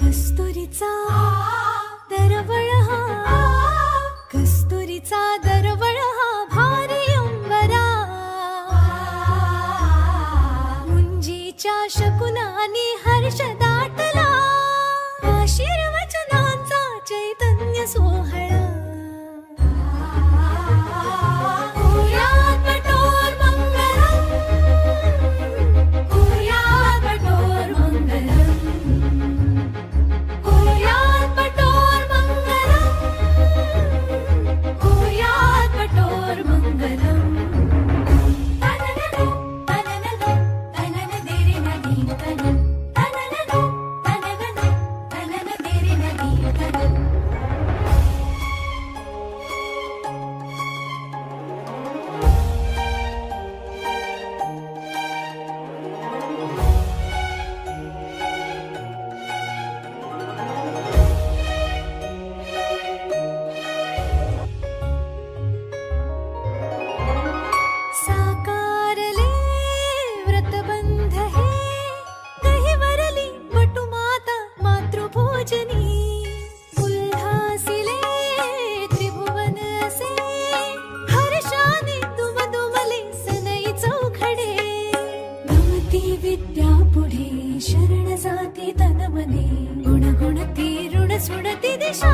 कस्तुरीचा दरवळ हा कस्तुरीचा दरवळ हा भारी अंबरा. मुंजीच्या शकुनाने हर्षद సుడతిది శా